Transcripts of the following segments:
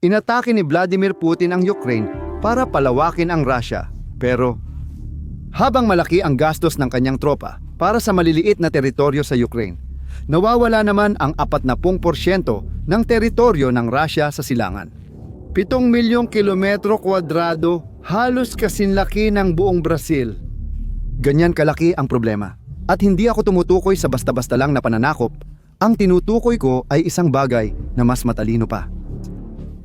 Inatake ni Vladimir Putin ang Ukraine para palawakin ang Russia. Pero habang malaki ang gastos ng kanyang tropa para sa maliliit na teritoryo sa Ukraine, nawawala naman ang 40% ng teritoryo ng Russia sa silangan. 7 milyong kilometro kwadrado, halos kasinlaki ng buong Brazil. Ganyan kalaki ang problema. At hindi ako tumutukoy sa basta-basta lang na pananakop, ang tinutukoy ko ay isang bagay na mas matalino pa.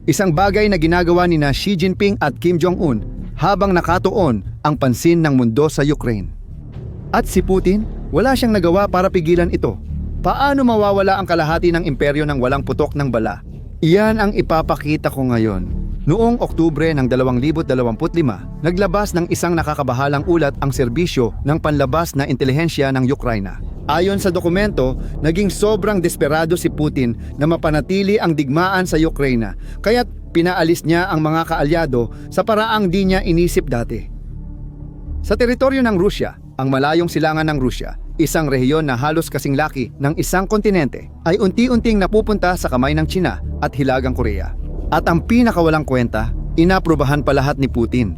Isang bagay na ginagawa ni na Xi Jinping at Kim Jong-un habang nakatuon ang pansin ng mundo sa Ukraine. At si Putin, wala siyang nagawa para pigilan ito. Paano mawawala ang kalahati ng imperyo ng walang putok ng bala? Iyan ang ipapakita ko ngayon. Noong Oktubre ng 2025, naglabas ng isang nakakabahalang ulat ang serbisyo ng panlabas na intelihensya ng Ukraina. Ayon sa dokumento, naging sobrang desperado si Putin na mapanatili ang digmaan sa Ukraina, kaya't pinaalis niya ang mga kaalyado sa paraang di niya inisip dati. Sa teritoryo ng Rusya, ang malayong silangan ng Rusya, isang rehiyon na halos kasing laki ng isang kontinente, ay unti-unting napupunta sa kamay ng China at Hilagang Korea. At ang pinakawalang kwenta, inaprubahan pa lahat ni Putin.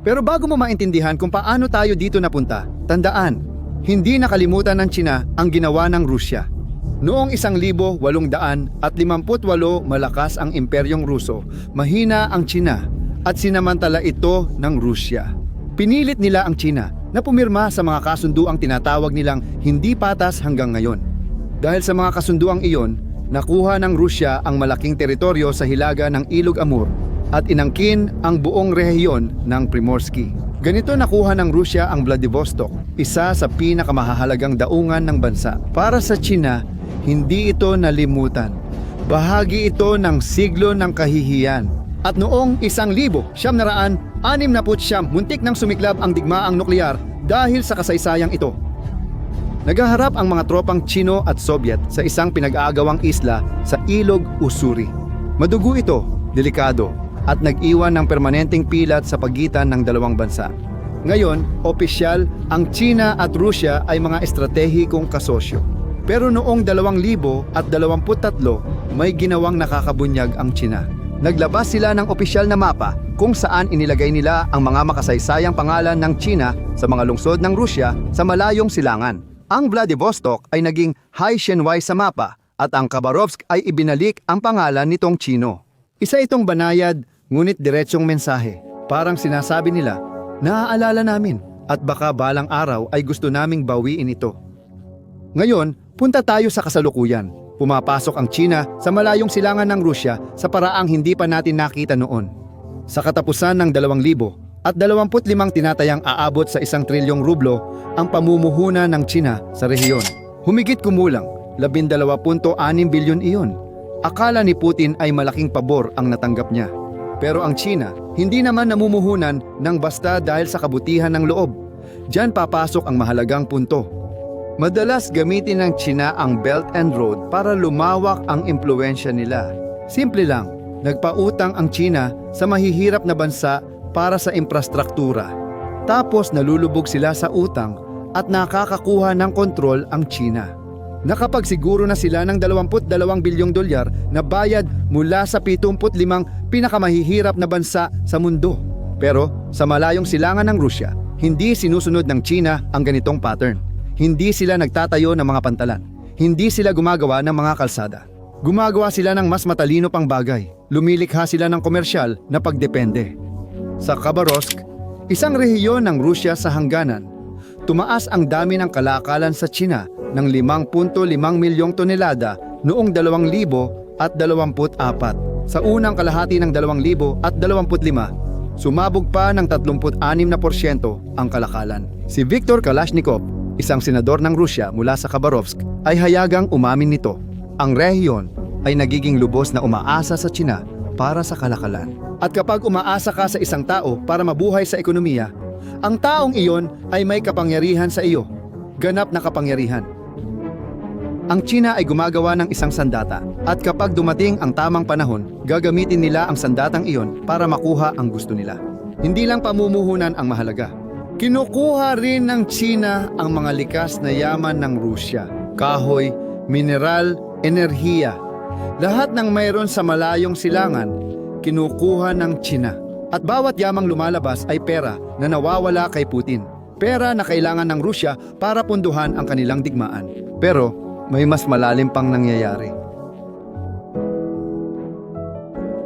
Pero bago mo maintindihan kung paano tayo dito napunta, tandaan, hindi nakalimutan ng China ang ginawa ng Rusya. Noong 1858 malakas ang imperyong Ruso, mahina ang China at sinamantala ito ng Rusya. Pinilit nila ang China na pumirma sa mga kasunduang tinatawag nilang hindi patas hanggang ngayon. Dahil sa mga kasunduang iyon, nakuha ng Rusya ang malaking teritoryo sa hilaga ng Ilog Amur at inangkin ang buong rehiyon ng Primorsky. Ganito nakuha ng Rusya ang Vladivostok, isa sa pinakamahalagang daungan ng bansa. Para sa China, hindi ito nalimutan. Bahagi ito ng siglo ng kahihiyan. At noong isang libo, siyam naraan, anim na muntik nang sumiklab ang digmaang nuklear dahil sa kasaysayang ito. Nagaharap ang mga tropang Chino at Soviet sa isang pinag-aagawang isla sa Ilog Usuri. Madugo ito, delikado, at nag-iwan ng permanenteng pilat sa pagitan ng dalawang bansa. Ngayon, opisyal, ang China at Rusya ay mga estratehikong kasosyo. Pero noong 2023, may ginawang nakakabunyag ang China. Naglabas sila ng opisyal na mapa kung saan inilagay nila ang mga makasaysayang pangalan ng China sa mga lungsod ng Rusya sa malayong silangan. Ang Vladivostok ay naging Haishenwai sa mapa at ang Khabarovsk ay ibinalik ang pangalan nitong Chino. Isa itong banayad ngunit diretsong mensahe. Parang sinasabi nila, naaalala namin at baka balang araw ay gusto naming bawiin ito. Ngayon, punta tayo sa kasalukuyan. Pumapasok ang China sa malayong silangan ng Rusya sa paraang hindi pa natin nakita noon. Sa katapusan ng 2000 at 25 tinatayang aabot sa isang trilyong rublo ang pamumuhunan ng China sa rehiyon. Humigit kumulang, 12.6 bilyon iyon. Akala ni Putin ay malaking pabor ang natanggap niya. Pero ang China, hindi naman namumuhunan ng basta dahil sa kabutihan ng loob. Diyan papasok ang mahalagang punto. Madalas gamitin ng China ang Belt and Road para lumawak ang impluensya nila. Simple lang, nagpautang ang China sa mahihirap na bansa para sa infrastruktura. Tapos nalulubog sila sa utang at nakakakuha ng kontrol ang China. Nakapagsiguro na sila ng 22 bilyong dolyar na bayad mula sa 75 pinakamahihirap na bansa sa mundo. Pero sa malayong silangan ng Rusya, hindi sinusunod ng China ang ganitong pattern. Hindi sila nagtatayo ng mga pantalan. Hindi sila gumagawa ng mga kalsada. Gumagawa sila ng mas matalino pang bagay. Lumilikha sila ng komersyal na pagdepende. Sa Khabarovsk, isang rehiyon ng Rusya sa hangganan, tumaas ang dami ng kalakalan sa China ng 5.5 milyong tonelada noong 2000 at 24. Sa unang kalahati ng 2000 at 25, sumabog pa ng 36% ang kalakalan. Si Viktor Kalashnikov, isang senador ng Rusya mula sa Khabarovsk, ay hayagang umamin nito. Ang rehiyon ay nagiging lubos na umaasa sa China para sa kalakalan. At kapag umaasa ka sa isang tao para mabuhay sa ekonomiya, ang taong iyon ay may kapangyarihan sa iyo. Ganap na kapangyarihan. Ang China ay gumagawa ng isang sandata at kapag dumating ang tamang panahon, gagamitin nila ang sandatang iyon para makuha ang gusto nila. Hindi lang pamumuhunan ang mahalaga. Kinukuha rin ng China ang mga likas na yaman ng Rusya. Kahoy, mineral, enerhiya. Lahat ng mayroon sa malayong silangan, kinukuha ng China. At bawat yamang lumalabas ay pera na nawawala kay Putin. Pera na kailangan ng Rusya para punduhan ang kanilang digmaan. Pero may mas malalim pang nangyayari.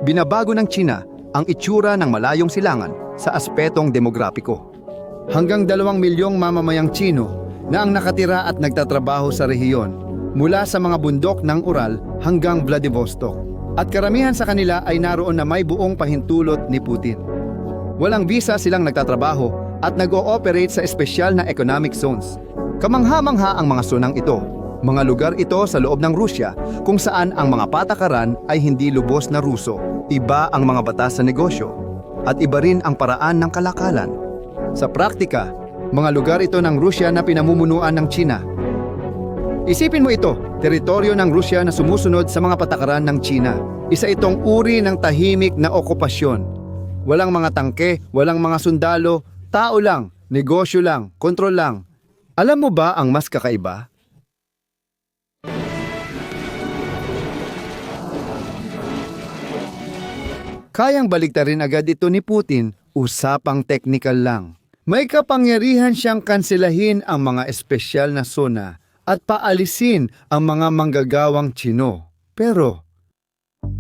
Binabago ng China ang itsura ng malayong silangan sa aspetong demograpiko. Hanggang dalawang milyong mamamayang Chino na ang nakatira at nagtatrabaho sa rehiyon mula sa mga bundok ng Ural hanggang Vladivostok. At karamihan sa kanila ay naroon na may buong pahintulot ni Putin. Walang visa silang nagtatrabaho at nag-ooperate sa espesyal na economic zones. Kamangha-mangha ang mga sunang ito. Mga lugar ito sa loob ng Rusya kung saan ang mga patakaran ay hindi lubos na Ruso. Iba ang mga batas sa negosyo at iba rin ang paraan ng kalakalan. Sa praktika, mga lugar ito ng Rusya na pinamumunuan ng China. Isipin mo ito, teritoryo ng Rusya na sumusunod sa mga patakaran ng China. Isa itong uri ng tahimik na okupasyon. Walang mga tangke, walang mga sundalo, tao lang, negosyo lang, kontrol lang. Alam mo ba ang mas kakaiba? Kayang baliktarin agad ito ni Putin, usapang technical lang. May kapangyarihan siyang kanselahin ang mga espesyal na zona at paalisin ang mga manggagawang Chino. Pero,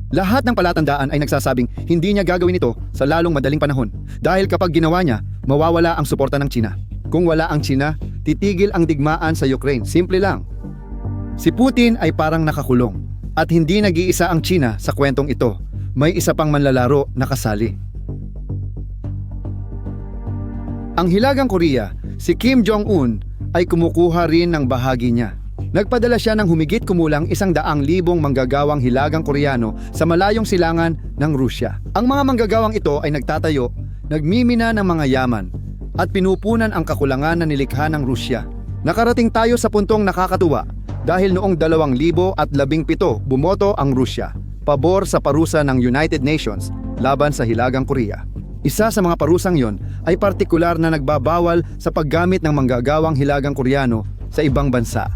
lahat ng palatandaan ay nagsasabing hindi niya gagawin ito sa lalong madaling panahon dahil kapag ginawa niya, mawawala ang suporta ng China. Kung wala ang China, titigil ang digmaan sa Ukraine. Simple lang. Si Putin ay parang nakakulong at hindi nag-iisa ang China sa kwentong ito. May isa pang manlalaro na kasali. Ang Hilagang Korea, si Kim Jong-un, ay kumukuha rin ng bahagi niya. Nagpadala siya ng humigit kumulang isang daang libong manggagawang Hilagang Koreano sa malayong silangan ng Rusya. Ang mga manggagawang ito ay nagtatayo, nagmimina ng mga yaman, at pinupunan ang kakulangan na nilikha ng Rusya. Nakarating tayo sa puntong nakakatuwa dahil noong 2017 bumoto ang Rusya pabor sa parusa ng United Nations laban sa Hilagang Korea. Isa sa mga parusang yon ay partikular na nagbabawal sa paggamit ng manggagawang Hilagang Koreano sa ibang bansa.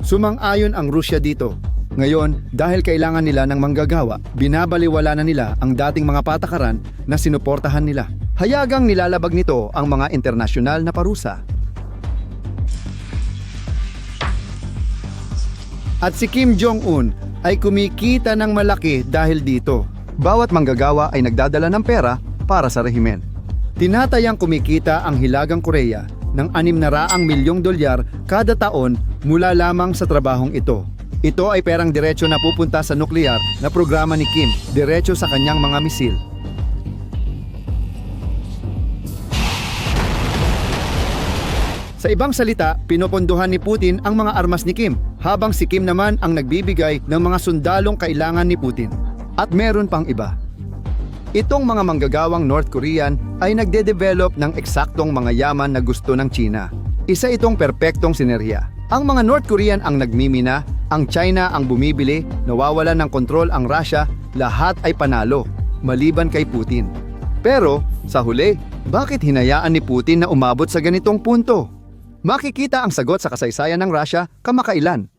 Sumang-ayon ang Rusya dito. Ngayon, dahil kailangan nila ng manggagawa, binabaliwala na nila ang dating mga patakaran na sinuportahan nila. Hayagang nilalabag nito ang mga internasyonal na parusa. At si Kim Jong-un ay kumikita ng malaki dahil dito. Bawat manggagawa ay nagdadala ng pera para sa rehimen. Tinatayang kumikita ang Hilagang Korea ng 600 milyong dolyar kada taon mula lamang sa trabahong ito. Ito ay perang diretsyo na pupunta sa nuklear na programa ni Kim, diretsyo sa kanyang mga misil. Sa ibang salita, pinopondohan ni Putin ang mga armas ni Kim, habang si Kim naman ang nagbibigay ng mga sundalong kailangan ni Putin. At meron pang iba. Itong mga manggagawang North Korean ay nagde-develop ng eksaktong mga yaman na gusto ng China. Isa itong perpektong sinerya. Ang mga North Korean ang nagmimina, ang China ang bumibili, nawawala ng kontrol ang Russia, lahat ay panalo, maliban kay Putin. Pero, sa huli, bakit hinayaan ni Putin na umabot sa ganitong punto? Makikita ang sagot sa kasaysayan ng Russia kamakailan.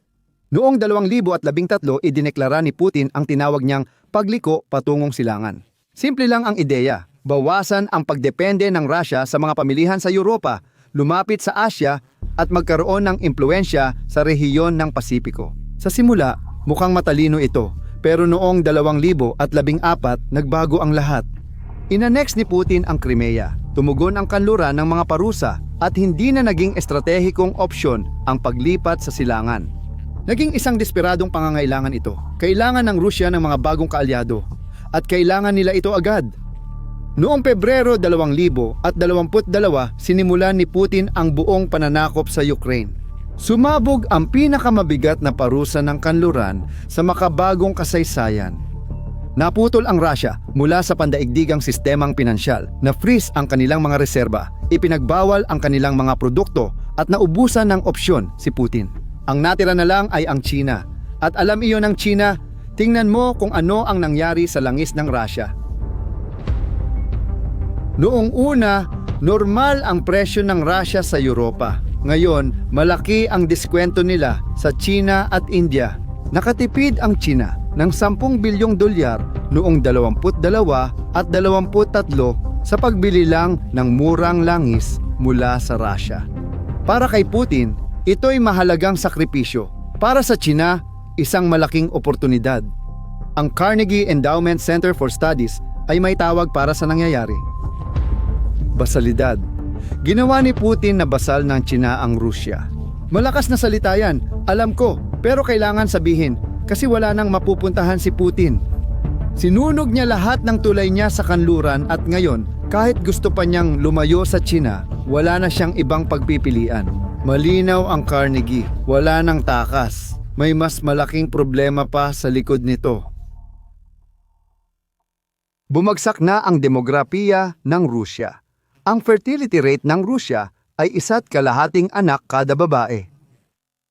Noong 2013, idineklara ni Putin ang tinawag niyang pagliko patungong silangan. Simple lang ang ideya, bawasan ang pagdepende ng Russia sa mga pamilihan sa Europa, lumapit sa Asia at magkaroon ng impluensya sa rehiyon ng Pasipiko. Sa simula, mukhang matalino ito, pero noong 2014 nagbago ang lahat. Inanex ni Putin ang Crimea, tumugon ang kanluran ng mga parusa at hindi na naging estratehikong opsyon ang paglipat sa silangan. Naging isang desperadong pangangailangan ito. Kailangan ng Rusya ng mga bagong kaalyado at kailangan nila ito agad. Noong Pebrero 2022, sinimulan ni Putin ang buong pananakop sa Ukraine. Sumabog ang pinakamabigat na parusa ng kanluran sa makabagong kasaysayan. Naputol ang Russia mula sa pandaigdigang sistemang pinansyal na freeze ang kanilang mga reserba, ipinagbawal ang kanilang mga produkto at naubusan ng opsyon si Putin. Ang natira na lang ay ang China. At alam iyon ng China, tingnan mo kung ano ang nangyari sa langis ng Russia. Noong una, normal ang presyo ng Russia sa Europa. Ngayon, malaki ang diskwento nila sa China at India. Nakatipid ang China ng 10 bilyong dolyar noong 22 at 23 sa pagbili lang ng murang langis mula sa Russia. Para kay Putin, ito'y mahalagang sakripisyo. Para sa China, isang malaking oportunidad. Ang Carnegie Endowment Center for Studies ay may tawag para sa nangyayari. Basalidad. Ginawa ni Putin na basal ng China ang Rusya. Malakas na salita yan, alam ko, pero kailangan sabihin kasi wala nang mapupuntahan si Putin. Sinunog niya lahat ng tulay niya sa kanluran at ngayon, kahit gusto pa niyang lumayo sa China, wala na siyang ibang pagpipilian. Malinaw ang Carnegie, wala nang takas. May mas malaking problema pa sa likod nito. Bumagsak na ang demografiya ng Rusya. Ang fertility rate ng Rusya ay isa't kalahating anak kada babae.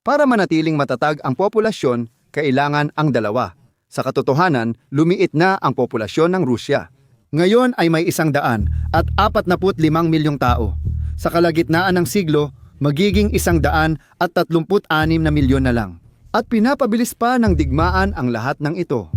Para manatiling matatag ang populasyon, kailangan ang dalawa. Sa katotohanan, lumiit na ang populasyon ng Rusya. Ngayon ay may isang daan at 45 milyong tao. Sa kalagitnaan ng siglo, magiging isang daan at 36 na milyon na lang. At pinapabilis pa ng digmaan ang lahat ng ito.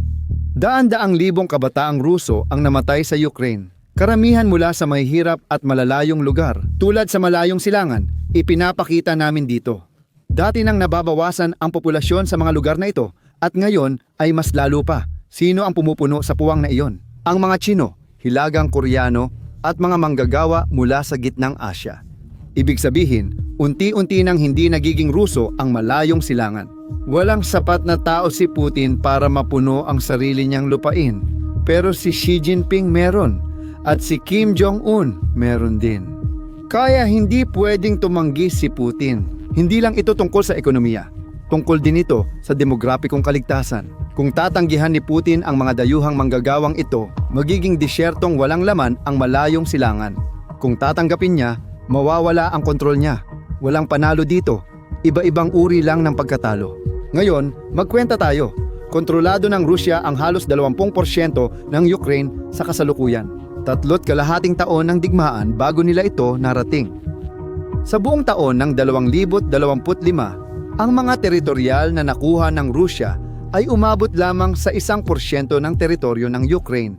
Daan-daang libong kabataang Ruso ang namatay sa Ukraine. Karamihan mula sa mahihirap at malalayong lugar, tulad sa malayong silangan, ipinapakita namin dito. Dati nang nababawasan ang populasyon sa mga lugar na ito at ngayon ay mas lalo pa. Sino ang pumupuno sa puwang na iyon? Ang mga Chino, Hilagang Koreano at mga manggagawa mula sa gitnang Asya. Ibig sabihin, unti-unti nang hindi nagiging Ruso ang malayong silangan. Walang sapat na tao si Putin para mapuno ang sarili niyang lupain. Pero si Xi Jinping meron at si Kim Jong-un meron din. Kaya hindi pwedeng tumanggi si Putin. Hindi lang ito tungkol sa ekonomiya. Tungkol din ito sa demograpikong kaligtasan. Kung tatanggihan ni Putin ang mga dayuhang manggagawang ito, magiging disyertong walang laman ang malayong silangan. Kung tatanggapin niya, mawawala ang kontrol niya. Walang panalo dito. Iba-ibang uri lang ng pagkatalo. Ngayon, magkwenta tayo. Kontrolado ng Rusya ang halos 20% ng Ukraine sa kasalukuyan. Tatlot kalahating taon ng digmaan bago nila ito narating. Sa buong taon ng 2025, ang mga teritorial na nakuha ng Rusya ay umabot lamang sa isang porsyento ng teritoryo ng Ukraine.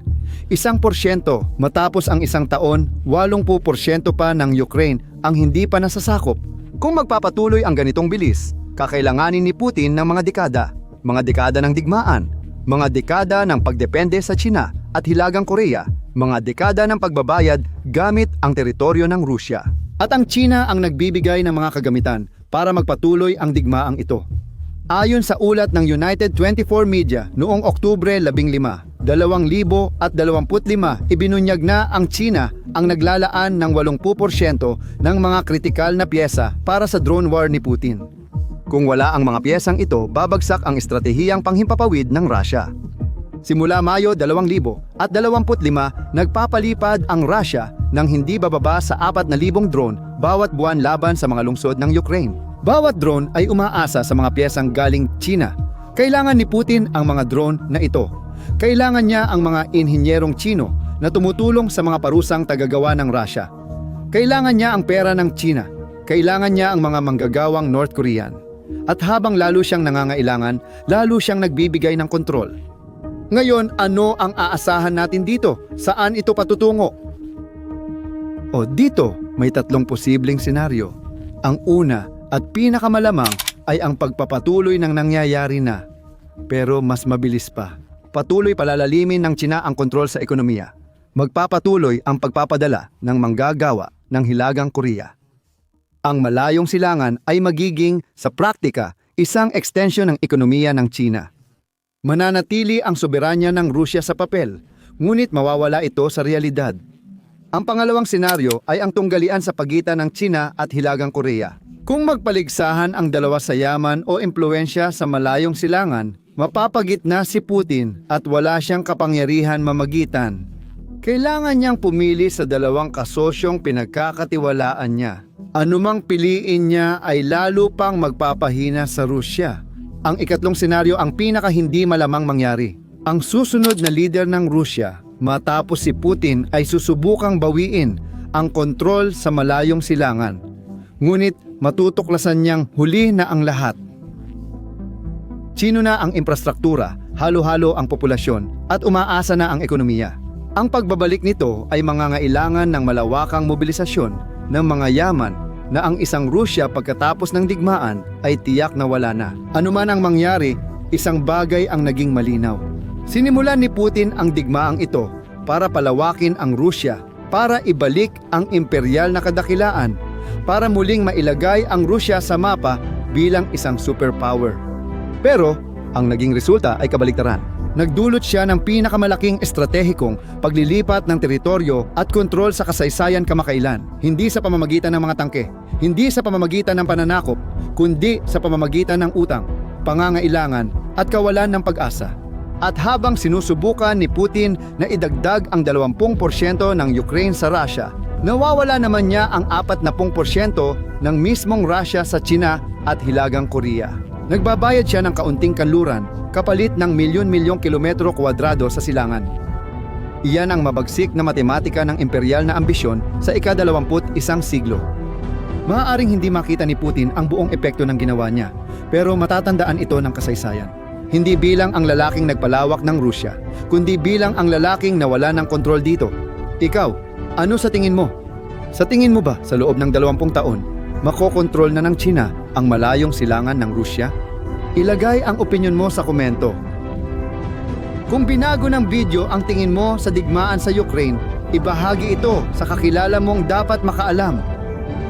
Isang porsyento matapos ang isang taon, 80% pa ng Ukraine ang hindi pa nasasakop. Kung magpapatuloy ang ganitong bilis, kakailanganin ni Putin ng mga dekada, mga dekada ng digmaan, mga dekada ng pagdepende sa China at Hilagang Korea, mga dekada ng pagbabayad gamit ang teritoryo ng Rusya. At ang China ang nagbibigay ng mga kagamitan para magpatuloy ang digmaang ito. Ayon sa ulat ng United 24 Media noong Oktubre 15, 2025, ibinunyag na ang China ang naglalaan ng 80% ng mga kritikal na pyesa para sa drone war ni Putin. Kung wala ang mga piyesang ito, babagsak ang estratehiyang panghimpapawid ng Russia. Simula Mayo 2000 at 25, nagpapalipad ang Russia ng hindi bababa sa 4,000 drone bawat buwan laban sa mga lungsod ng Ukraine. Bawat drone ay umaasa sa mga piyesang galing China. Kailangan ni Putin ang mga drone na ito. Kailangan niya ang mga inhinyerong Chino na tumutulong sa mga parusang tagagawa ng Russia. Kailangan niya ang pera ng China. Kailangan niya ang mga manggagawang North Korean. At habang lalo siyang nangangailangan, lalo siyang nagbibigay ng kontrol. Ngayon, ano ang aasahan natin dito? Saan ito patutungo? O dito, may tatlong posibleng senaryo. Ang una at pinakamalamang ay ang pagpapatuloy ng nangyayari na. Pero mas mabilis pa. Patuloy palalalimin ng China ang kontrol sa ekonomiya. Magpapatuloy ang pagpapadala ng manggagawa ng Hilagang Korea. Ang malayong silangan ay magiging, sa praktika, isang extension ng ekonomiya ng China. Mananatili ang soberanya ng Rusya sa papel, ngunit mawawala ito sa realidad. Ang pangalawang senaryo ay ang tunggalian sa pagitan ng China at Hilagang Korea. Kung magpaligsahan ang dalawa sa yaman o impluensya sa malayong silangan, mapapagitna si Putin at wala siyang kapangyarihan mamagitan. Kailangan niyang pumili sa dalawang kasosyong pinagkakatiwalaan niya. Anumang piliin niya ay lalo pang magpapahina sa Rusya. Ang ikatlong senaryo ang pinaka hindi malamang mangyari. Ang susunod na leader ng Rusya matapos si Putin ay susubukang bawiin ang kontrol sa malayong silangan. Ngunit matutuklasan niyang huli na ang lahat. Sino na ang infrastruktura, halo-halo ang populasyon at umaasa na ang ekonomiya. Ang pagbabalik nito ay mangangailangan ng malawakang mobilisasyon ng mga yaman na ang isang Rusya pagkatapos ng digmaan ay tiyak na wala na. Ano man ang mangyari, isang bagay ang naging malinaw. Sinimulan ni Putin ang digmaang ito para palawakin ang Rusya, para ibalik ang imperial na kadakilaan, para muling mailagay ang Rusya sa mapa bilang isang superpower. Pero, ang naging resulta ay kabaliktaran. Nagdulot siya ng pinakamalaking estratehikong paglilipat ng teritoryo at kontrol sa kasaysayan kamakailan, hindi sa pamamagitan ng mga tangke, hindi sa pamamagitan ng pananakop, kundi sa pamamagitan ng utang, pangangailangan at kawalan ng pag-asa. At habang sinusubukan ni Putin na idagdag ang 20% ng Ukraine sa Russia, nawawala naman niya ang 40% ng mismong Russia sa China at Hilagang Korea. Nagbabayad siya ng kaunting kanluran kapalit ng milyon-milyong kilometro kwadrado sa silangan. Iyan ang mabagsik na matematika ng imperial na ambisyon sa ika-21 siglo. Maaaring hindi makita ni Putin ang buong epekto ng ginawa niya, pero matatandaan ito ng kasaysayan. Hindi bilang ang lalaking nagpalawak ng Rusya, kundi bilang ang lalaking nawala ng kontrol dito. Ikaw, ano sa tingin mo? Sa tingin mo ba sa loob ng 20 taon, makokontrol na ng China ang malayong silangan ng Rusya? Ilagay ang opinion mo sa komento. Kung binago ng video ang tingin mo sa digmaan sa Ukraine, ibahagi ito sa kakilala mong dapat makaalam.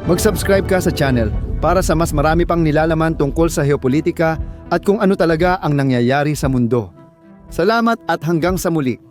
Mag-subscribe ka sa channel para sa mas marami pang nilalaman tungkol sa geopolitika at kung ano talaga ang nangyayari sa mundo. Salamat at hanggang sa muli.